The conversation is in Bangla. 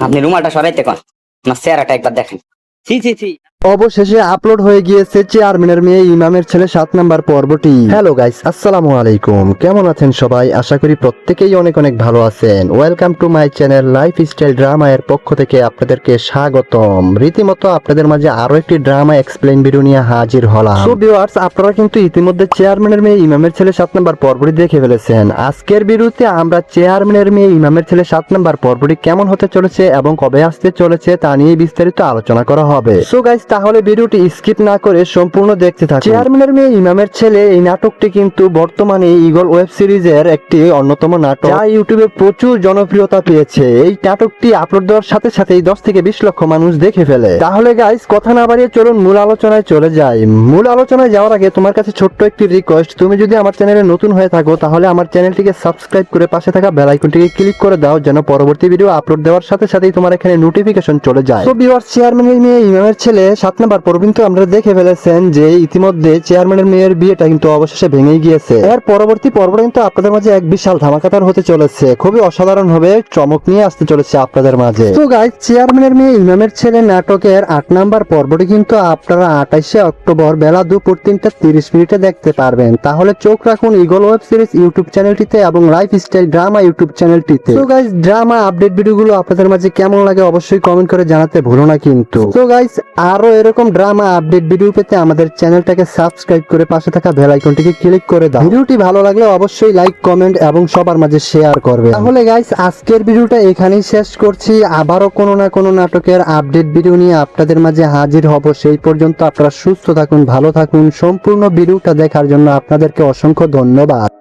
আপনি রুমালটা সরাইতে কন। না চেহারাটা একবার দেখেন। ছি ছি ছি। অবশেষে আপলোড হয়ে গিয়েছে চেয়ারম্যানের মেয়ে ইমামের ছেলে সাত নাম্বার পর্বটি। হ্যালো গাইস আসসালামু আলাইকুম কেমন আছেন সবাই? আশা করি প্রত্যেকেই অনেক অনেক ভালো আছেন। Welcome to my channel lifestyle drama এর পক্ষ থেকে আপনাদেরকে স্বাগতম। রীতিমতো আপনাদের মাঝে আরও একটি ড্রামা এক্সপ্লেন ভিডিও নিয়ে হাজির হলাম। সো ভিউয়ার্স আপনারা কিন্তু ইতিমধ্যে চেয়ারম্যানের মেয়ে ইমামের ছেলে সাত নাম্বার পর্বটি দেখে ফেলেছেন। আজকের ভিডিওতে আমরা চেয়ারম্যানের মেয়ে ইমামের ছেলে সাত নাম্বার পর্বটি কেমন হতে চলেছে এবং কবে আসতে চলেছে তা নিয়ে বিস্তারিত আলোচনা করা হবে। সো গাইস তাহলে ভিডিওটি স্কিপ না করে সম্পূর্ণ দেখতে থাকুন। চেয়ারম্যানের মেয়ে ইমামের ছেলে এই নাটকটি কিন্তু বর্তমানে ইগল ওয়েব সিরিজের একটি অন্যতম নাটক। যা ইউটিউবে প্রচুর জনপ্রিয়তা পেয়েছে। এই নাটকটি আপলোড দেওয়ার সাথে সাথেই দশ থেকে বিশ লক্ষ মানুষ দেখে ফেলে। তাহলে গাইস কথা না বাড়িয়ে চলুন মূল আলোচনায় চলে যাই। মূল আলোচনায় যাওয়ার আগে তোমার কাছে ছোট্ট একটি রিকোয়েস্ট তুমি যদি আমার চ্যানেলে নতুন হয়ে থাকো, তাহলে আমার চ্যানেলটিকে সাবস্ক্রাইব করে পাশে থাকা বেল আইকনটিকে ক্লিক করে দাও, যেন পরবর্তী ভিডিও আপলোড দেওয়ার সাথে সাথেই তোমার এখানে নোটিফিকেশন চলে যায়। তো ভিউয়ার চেয়ারম্যানের মেয়ে ইমামের ছেলে সাত নাম্বার পর্ব কিন্তু আপনারা দেখে ফেলেছেন যে ইতিমধ্যে চেয়ারম্যানের মেয়ের বিয়েটা কিন্তু অবশেষে ভেঙে গিয়েছে। এর পরবর্তী পর্বটা কিন্তু আপনাদের মাঝে এক বিশাল ধামাকাতার হতে চলেছে। খুবই অসাধারণ হবে চমক নিয়ে আসতে চলেছে আপনাদের মাঝে। তো গাইজ চেয়ারম্যানের মেয়ে ইমামের ছেলে নাটকের আট নাম্বার পর্বটি কিন্তু আপনারা আঠাইশে অক্টোবর বেলা দুপুর তিনটা তিরিশ মিনিটে দেখতে পারবেন। তাহলে চোখ রাখুন ইগল ওয়েব সিরিজ ইউটিউব চ্যানেলটিতে এবং লাইফ স্টাইল ড্রামা ইউটিউব চ্যানেলটিতে। তো গাইজ ড্রামা আপডেট ভিডিওগুলো আপনাদের মাঝে কেমন লাগে অবশ্যই কমেন্ট করে জানাতে ভুলো না কিন্তু। তো গাইজ আরও এরকম ড্রামা আপডেট ভিডিও পেতে আমাদের চ্যানেলটাকে সাবস্ক্রাইব করে পাশে থাকা বেল আইকনটিকে ক্লিক করে দাও। ভিডিওটি ভালো লাগলে অবশ্যই লাইক কমেন্ট এবং সবার মাঝে শেয়ার করবে তাহলে গাইস আজকের ভিডিওটা এখানেই শেষ করছি। আবারও কোনো না কোনো নাটকের আপডেট ভিডিও নিয়ে আপনাদের মাঝে হাজির হব। সেই পর্যন্ত আপনারা সুস্থ থাকুন, ভালো থাকুন। সম্পূর্ণ ভিডিওটা দেখার জন্য আপনাদেরকে অসংখ্য ধন্যবাদ।